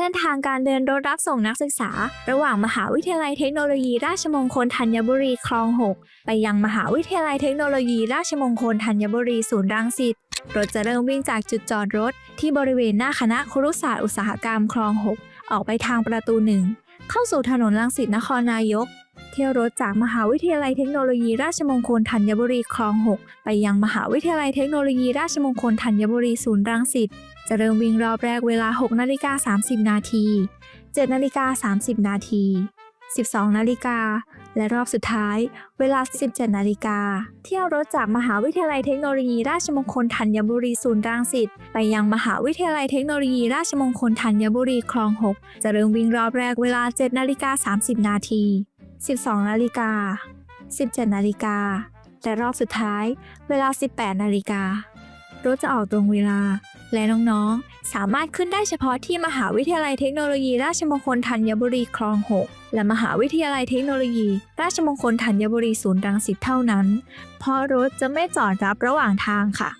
เส้นทางการเดินรถรับส่งนักศึกษา ระหว่างมหาวิทยาลัยเทคโนโลยีราชมงคลธัญบุรีคลอง 6 ไปยังมหาวิทยาลัยเทคโนโลยีราชมงคลธัญบุรีศูนย์รังสิตรถจะเริ่มวิ่งจากจุดจอดรถ ที่บริเวณหน้าคณะครุศาสตร์อุตสาหกรรมคลอง 6 ออกไปทางประตูหนึ่งเข้าสู่ถนนรังสิตนครนายก เที่ยวรถจากมหาวิทยาลัยเทคโนโลยีราชมงคลธัญบุรีคลอง 6 ไปยังมหาวิทยาลัยเทคโนโลยีราชมงคลธัญบุรีศูนย์รังสิต จะเริ่มวิ่งรอบแรกเวลา 6 นาฬิกา 30 นาที 7 นาฬิกา 30 นาที 12 นาฬิกา และรอบสุดท้าย เวลา 17 นาฬิกา เที่ยวรถจากมหาวิทยาลัยเทคโนโลยีราชมงคลธัญบุรีศูนย์รังสิตไปยังมหาวิทยาลัยเทคโนโลยีราชมงคลธัญบุรีคลอง 6 จะเริ่มวิ่งรอบแรกเวลา 7 นาฬิกา 30 นาที 12 นาฬิกา 17 นาฬิกาและรอบสุดท้าย เวลา 18 นาฬิการถจะออกตรงเวลา และน้องๆ สามารถขึ้นได้เฉพาะที่มหาวิทยาลัยเทคโนโลยี ราชมงคลธัญบุรีคลอง 6 และมหาวิทยาลัยเทคโนโลยี ราชมงคลธัญบุรีศูนย์รังสิตเท่านั้น เพราะรถจะไม่จอดรับระหว่างทางค่ะ